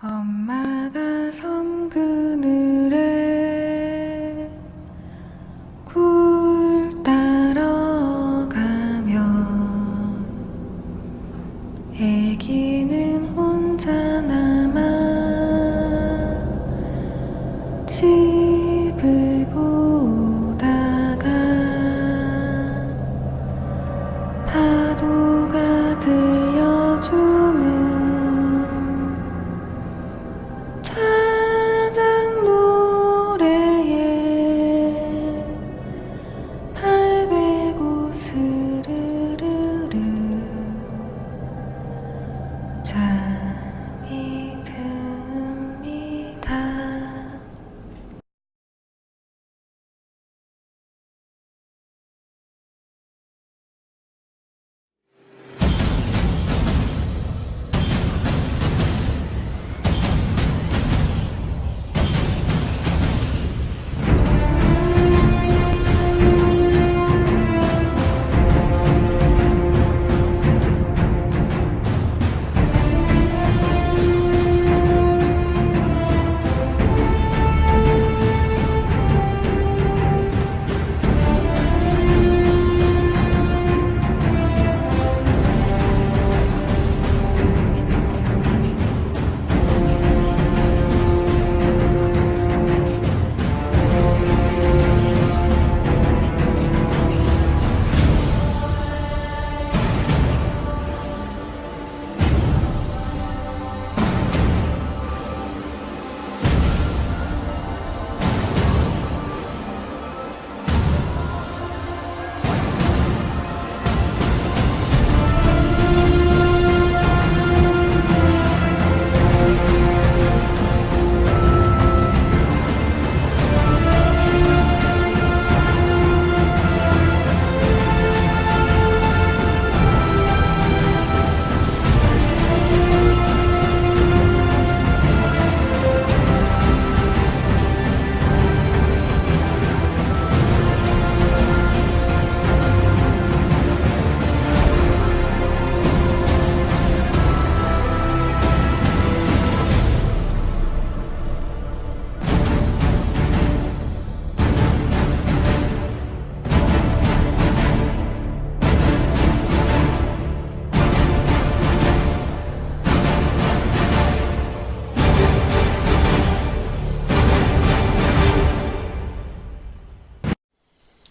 엄마가 섬그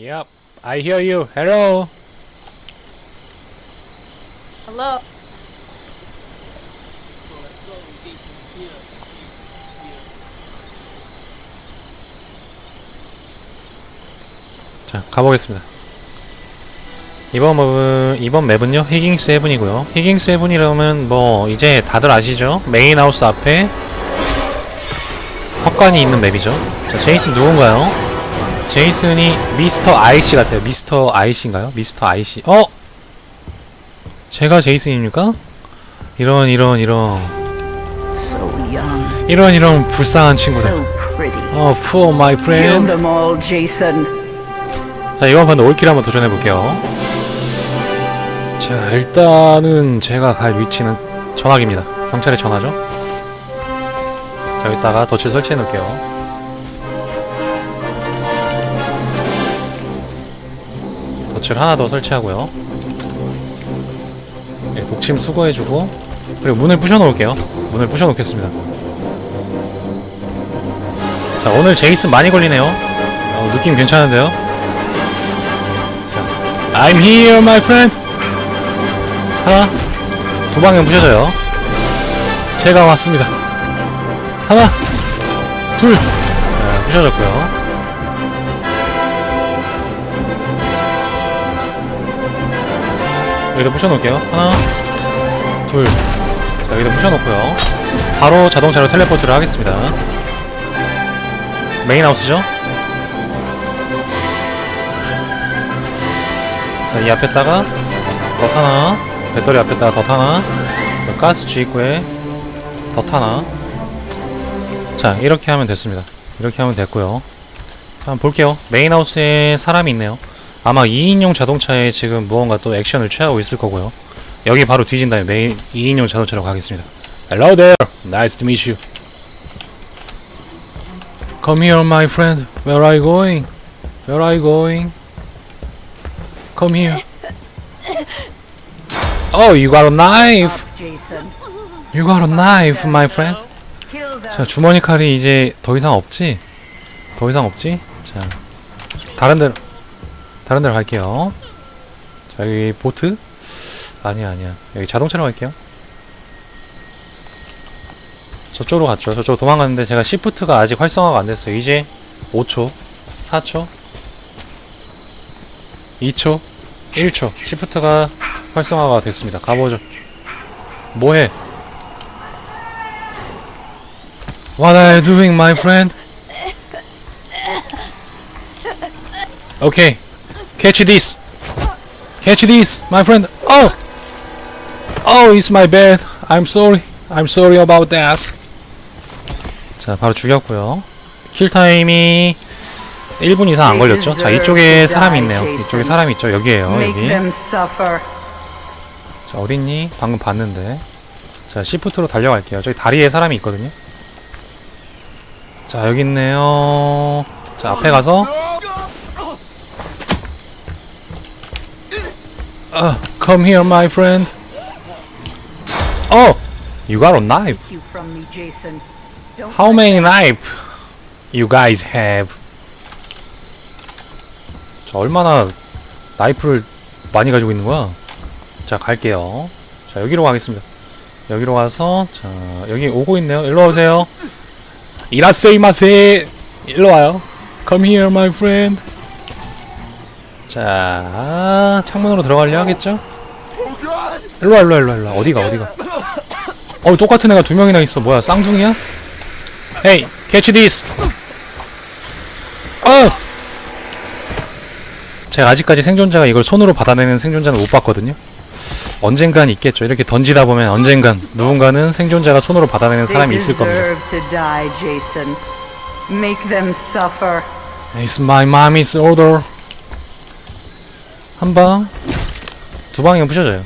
Yep, I hear you. Hello. Hello. 자, 가보겠습니다. 이번 맵은, 이번 맵은요, 히깅스 헤븐이고요. 히깅스 헤븐이라면 뭐, 이제 다들 아시죠? 메인 하우스 앞에 헛간이 있는 맵이죠. 자, 제이슨 누군가요? 제이슨이 미스터 아이씨 같아요. 미스터 아이씨인가요? 미스터 아이씨. 어? 제가 제이슨입니까? 이런, 이런, 이런. 이런, 이런 불쌍한 친구들. 어, poor my friend. 자 이번 판도 올킬 한번 도전해 볼게요. 자 일단은 제가 갈 위치는 전화기입니다. 경찰에 전화죠. 자 여기다가 덫을 설치해 놓을게요. 덫을 하나 더 설치하고요. 네, 독침 수거해주고 그리고 문을 부셔 놓을게요. 문을 부셔 놓겠습니다. 자 오늘 제이슨 많이 걸리네요. 어, 느낌 괜찮은데요? I'm here, my friend. 하나, 두 방에 부셔져요. 제가 왔습니다. 하나, 둘, 자, 부셔졌고요. 여기다 붙여놓을게요. 하나 둘. 자, 여기다 붙여놓고요. 바로 자동차로 텔레포트를 하겠습니다. 메인하우스죠? 자, 이 앞에다가 덧 하나 배터리 앞에다가 덧 하나 가스 주입구에 덧 하나. 자 이렇게 하면 됐습니다. 이렇게 하면 됐고요. 자 볼게요. 메인하우스에 사람이 있네요. 아마 2인용 자동차에 지금 무언가 또 액션을 취하고 있을 거고요 여기 바로 뒤진 다음에 메인 2인용 자동차로 가겠습니다 Hello there Nice to meet you Come here my friend Where are you going? Where are you going? Come here Oh you got a knife. You got a knife my friend. 자 주머니 칼이 이제 더 이상 없지? 더 이상 없지? 자 다른 데로 다른 데로 갈게요. 자 여기 보트? 아니야 아니야. 여기 자동차로 갈게요. 저쪽으로 갔죠. 저쪽으로 도망갔는데 제가 시프트가 아직 활성화가 안 됐어요. 이제 5초 4초 2초 1초 시프트가 활성화가 됐습니다. 가보죠. 뭐해? What are you doing, my friend? Okay, catch this. Catch this, my friend. Oh, oh, it's my bad. I'm sorry. I'm sorry about that. 자, 바로 죽였고요. 킬 타임이 1분 이상 안 걸렸죠? 자, 이쪽에 사람이 있네요. 이쪽에 사람이 있죠? 여기에요, 여기. 자, 어딨니? 방금 봤는데. 자, 시프트로 달려갈게요. 저기 다리에 사람이 있거든요. 자, 여기 있네요. 자, 앞에 가서. 아, come here, my friend. Oh, you got a knife. You from me, Jason. Don't How many knife you guys have? 자, 얼마나 나이프를 많이 가지고 있는 거야? 자, 갈게요. 자, 여기로 가겠습니다. 여기로 가서, 자, 여기 오고 있네요. 일로 오세요. 이라세이마세! 일로 와요. Come here, my friend. 자, 창문으로 들어가려 하겠죠? 일로 와, 일로 와, 일로 와, 일로 와. 어디가, 어디가. 어, 똑같은 애가 두 명이나 있어. 뭐야, 쌍둥이야? Hey, catch this. 어! 제가 아직까지 생존자가 이걸 손으로 받아내는 생존자는 못 봤거든요. 언젠간 있겠죠. 이렇게 던지다 보면 언젠간 누군가는 생존자가 손으로 받아내는 사람이 있을 겁니다. It's my mommy's order. 한 방, 두 방이면 부셔져요.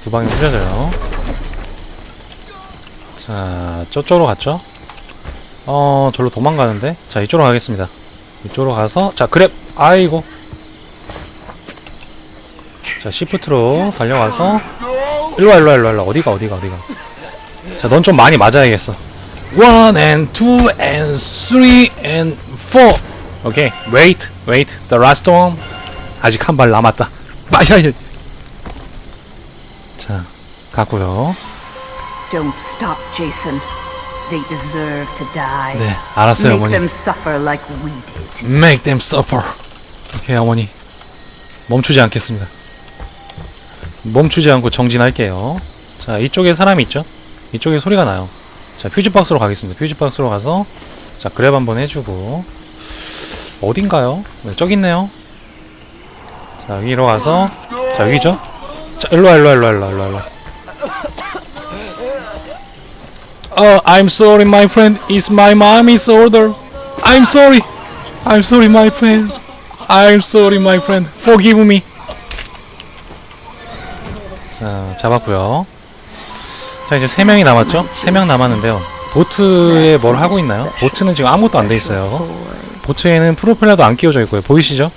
두 방이면 부셔져요. 자, 저쪽으로 갔죠? 어, 절로 도망가는데? 자, 이쪽으로 가겠습니다. 이쪽으로 가서, 자, 그랩! 아이고. 자, 시프트로 달려가서, 일로와, 일로와, 일로와, 일로와. 어디가, 어디가, 어디가. 자, 넌 좀 많이 맞아야겠어. One and two and three and four. 오케이, wait, wait. The last one. 아직 한 발 남았다. 빠야야. 자, 갔고요. Don't stop, Jason. They deserve to die. 네, 알았어요, Make 어머니. them suffer like we did. Make them suffer. 오케이, 어머니. 멈추지 않겠습니다. 멈추지 않고 정진할게요. 자, 이쪽에 사람이 있죠? 이쪽에 소리가 나요. 자, 퓨즈박스로 가겠습니다. 퓨즈박스로 가서, 자, 그랩 한번 해주고, 어딘가요? 네, 저기 있네요. 자, 여기로 가서, 자, 여기죠? 자, 일로와, 일로와, 일로와, 일로와, 일로와, 일로와. Oh, I'm sorry, my friend. It's my mommy's order. I'm sorry. I'm sorry, my friend. I'm sorry, my friend. Forgive me. 자, 잡았고요. 자, 이제 세 명이 남았죠? 세 명 남았는데요. 보트에 뭘 하고 있나요? 보트는 지금 아무것도 안 돼 있어요. 보트에는 프로펠러도 안 끼워져 있고요. 보이시죠?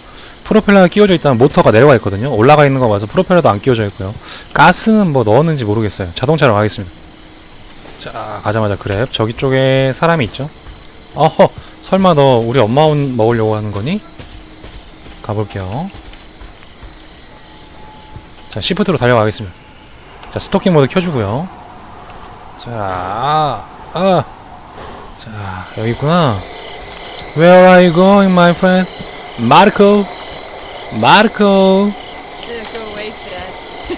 프로펠러가 끼워져 있다면 모터가 내려가 있거든요. 올라가 있는 거 봐서 프로펠러도 안 끼워져 있고요. 가스는 뭐 넣었는지 모르겠어요. 자동차로 가겠습니다. 자, 가자마자 그랩. 저기 쪽에 사람이 있죠? 어허, 설마 너 우리 엄마 온 먹으려고 하는 거니? 가볼게요. 자, 시프트로 달려가겠습니다. 자, 스토킹 모드 켜주고요. 자, 아, 아. 자, 여기 있구나. Where are you going, my friend? Marco. Marco. Yeah, go away, Chad.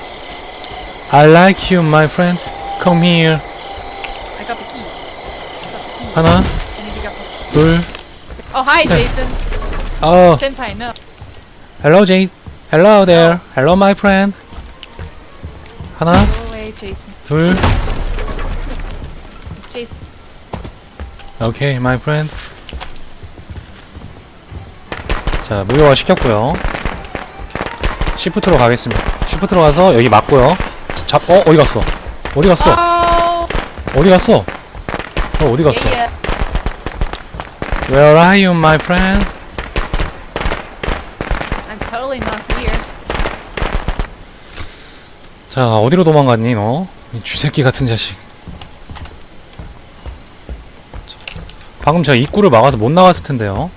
I like you, my friend. Come here. I got the key. I got the key. 하나, And then you got the... 둘. Oh, hi, 네. Jason. 어, Senpai, no. hello, Jay. Hello there. Hello, my friend. 하나, Go away, Jason. 둘. Jason. 오케이, my friend. 자, 무효화 시켰고요. 시프트로 가겠습니다. 시프트로 가서 여기 맞고요. 잡, 어, 어디 갔어? 어디 갔어? 어디 갔어? 어, 어디 갔어? Yeah, yeah. Where are you, my friend? I'm totally not here. 자, 어디로 도망갔니, 너? 이 쥐새끼 같은 자식. 자, 방금 제가 입구를 막아서 못 나갔을 텐데요.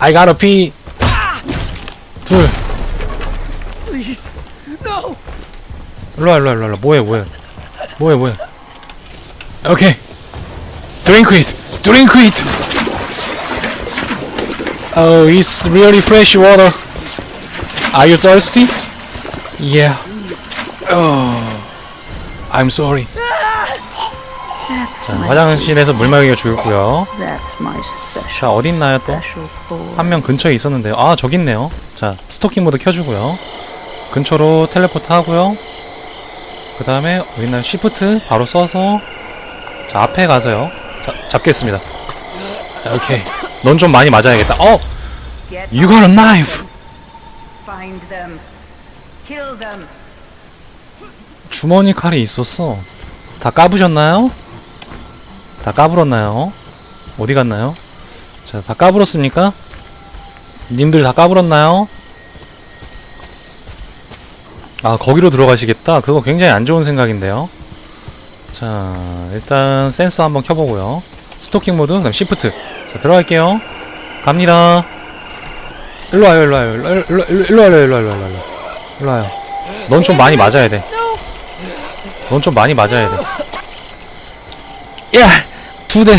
I gotta pee. 둘. 일로와, 일로와, 일로와. 뭐해, 뭐해. 뭐해, 뭐해. 오케이. Drink it. Drink it. Oh, it's really fresh water. Are you thirsty? Yeah. Oh, I'm sorry. 자, 화장실에서 물 마기가 죽였고요. That's my special, 자, 어딨나요 또? 한 명 근처에 있었는데요. 아, 저기 있네요. 자, 스토킹 모드 켜주고요. 근처로 텔레포트 하고요. 그 다음에 어딨나요? 시프트 바로 써서 자, 앞에 가서요. 자, 잡겠습니다. 오케이. 넌 좀 많이 맞아야겠다. 어! You got a knife! 주머니 칼이 있었어. 다 까부셨나요? 다 까불었나요? 어디 갔나요? 자, 다 까불었습니까? 님들 다 까불었나요? 아, 거기로 들어가시겠다? 그거 굉장히 안 좋은 생각인데요. 자, 일단 센서 한번 켜보고요. 스토킹 모드, 그다음 시프트. 자, 들어갈게요. 갑니다. 일로 와요, 일로 와요, 일로, 일로, 일로, 와요, 일로 와요, 일로 와요, 일로 와요. 넌 좀 많이 맞아야 돼. 넌 좀 많이 맞아야 돼. 야! 두 대,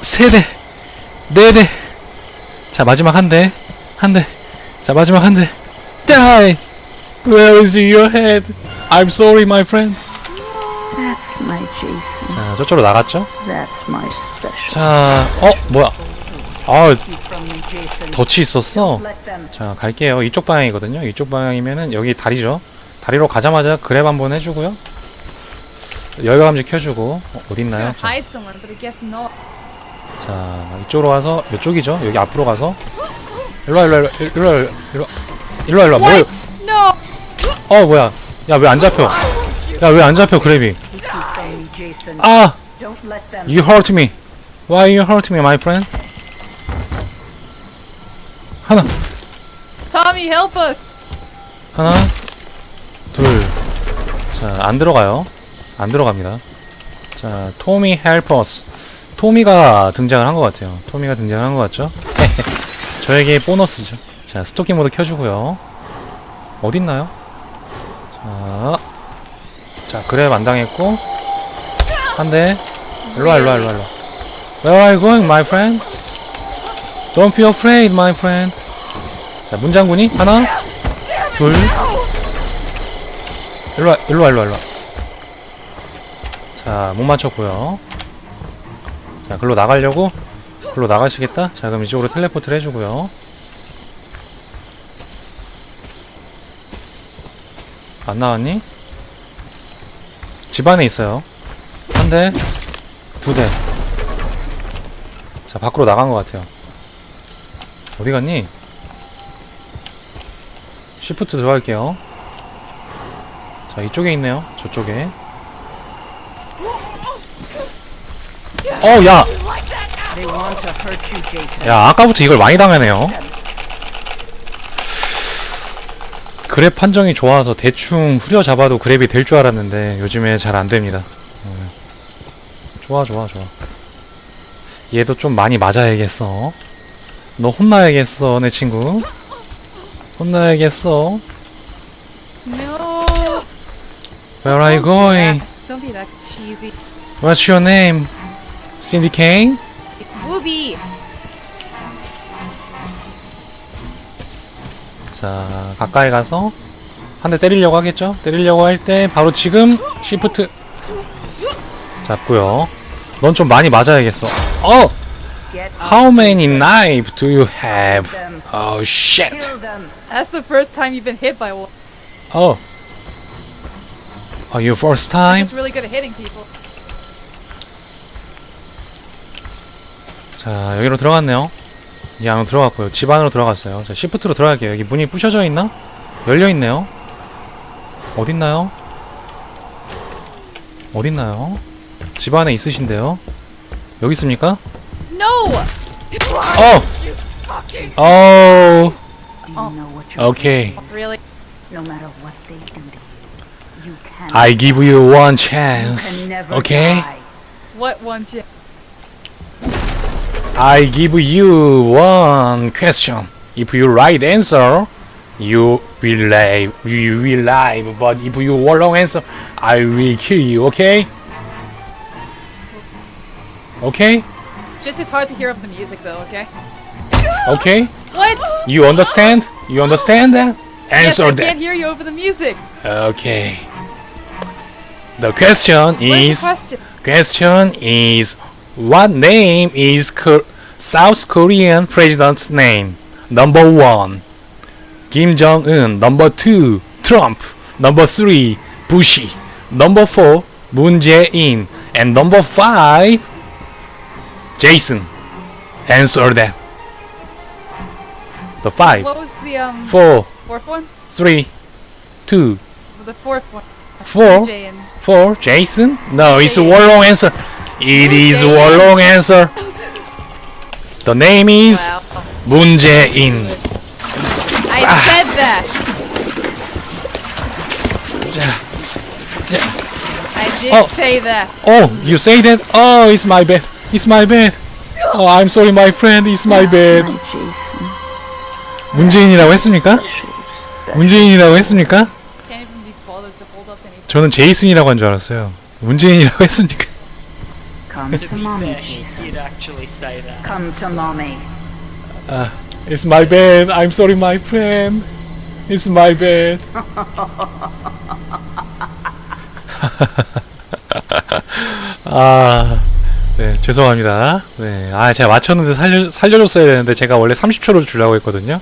세 대, 네 대. 자, 마지막 한 대. 한 대. 자, 마지막 한 대. Die! Where is your head? I'm sorry, my friend. That's my Jason. 자, 저쪽으로 나갔죠? That's my special. 자, 어, 뭐야. 아. 덫이 있었어. Let them. 자, 갈게요. 이쪽 방향이거든요. 이쪽 방향이면은 여기 다리죠. 다리로 가자마자 그랩 한번 해주고요. 열감 감지 켜주고 어, 어딨나요? 자, hide somewhere, but I guess not. 자, 이쪽으로 가서 이쪽이죠. 여기 앞으로 가서 일로 와, 일로 와, 일로 와, 일로 와, 일로 와, 일로 와, 일로 와. 뭐? No! 어, 뭐야? 야, 왜 안 잡혀? 야, 왜 안 잡혀, Jason. 아, you hurt me. Why you hurt me, my friend? 하나, Tommy, help us! 하나, 둘. 자, 안 들어가요. 안 들어갑니다. 자, 토미 헬퍼스. 토미가 등장을 한 것 같아요. 토미가 등장을 한것 같죠? 저에게 보너스죠. 자, 스토킹 모드 켜주고요. 어딨나요? 자, 자, 그래 안 당했고 한 대. 일로와, 일로와, 일로와, 일로와. Where are you going, my friend? Don't feel afraid, my friend. 자, 문장군이 하나, 둘. 일로와, 일로와, 일로와, 일로와. 자, 못 맞췄고요. 자, 글로 나가려고? 글로 나가시겠다? 자, 그럼 이쪽으로 텔레포트를 해주고요. 안 나왔니? 집 안에 있어요. 한 대, 두 대. 자, 밖으로 나간 것 같아요. 어디 갔니? 시프트 들어갈게요. 자, 이쪽에 있네요. 저쪽에. 어, 야! 야, 아까부터 이걸 많이 당하네요. 그랩 판정이 좋아서 대충 후려잡아도 그랩이 될 줄 알았는데 요즘에 잘 안 됩니다. 음. 좋아, 좋아, 좋아. 얘도 좀 많이 맞아야겠어. 너 혼나야겠어, 내 친구. 혼나야겠어. No! Where are you going? that- Don't be that cheesy. What's your name? Cindy Kane? Booby! 자, 가까이 가서 한 대 때리려고 하겠죠? 때리려고 할 때 바로 지금 시프트 잡고요. 넌 좀 많이 맞아야겠어. 어! How many knives do you have? Oh shit. That's the first time you've been hit by one. Oh. Oh, your first I'm time? just really good at hitting people. 자, 여기로 들어갔네요. 이 안으로 들어갔고요. 집 안으로 들어갔어요. 자, 시프트로 들어갈게요. 여기 문이 부셔져 있나? 열려 있네요. 어딨나요? 어딨나요? 집 안에 있으신데요? 여기 있습니까? No! 어! 어! 오케이. I give you one chance. Okay? What one chance? I give you one question. If you right answer, you will live. You will live. But if you wrong answer, I will kill you. Okay? Okay? Just it's hard to hear up the music though, okay? Okay? What? You understand? You understand that? yes, Answer I that. can't hear you over the music. Okay. The question What's the is question? question is what name is Ko- South Korean president's name? Number one, Kim Jong Un. Number two, Trump. Number three, Bush. Number four, Moon Jae-in. And number five, Jason. Answer that. The five, What was the um four, fourth one? three, two, The fourth one. four. Jay and For Jason? No, it's a wrong answer. It is Jason. wrong answer. The name is wow. Moon Jae-in. I Ah. said that. I did Oh. say that. Oh, you say that? Oh, it's my bad. It's my bad. Oh, I'm sorry, my friend. It's my bad. 문재인이라고 했습니까? 문재인이라고 했습니까? Can't even be bothered to hold up any. 저는 제이슨이라고 한 줄 알았어요. 문재인이라고 했습니까? Come To to mommy. fair, she did actually say that. Come to mommy. It's my bad. I'm sorry, my friend. It's my bad. 아, 네, 죄송합니다. 네, 아, 제가 맞췄는데 살려, 살려줬어야 되는데, 제가 원래 30초를 주려고 했거든요.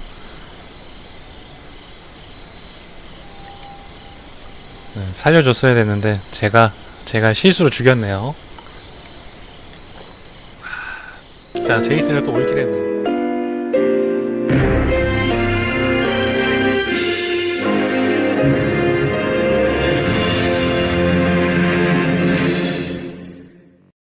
네, 살려줬어야 됐는데, 제가, 제가 실수로 죽였네요. 자, 제이슨을 또 올킬 했네.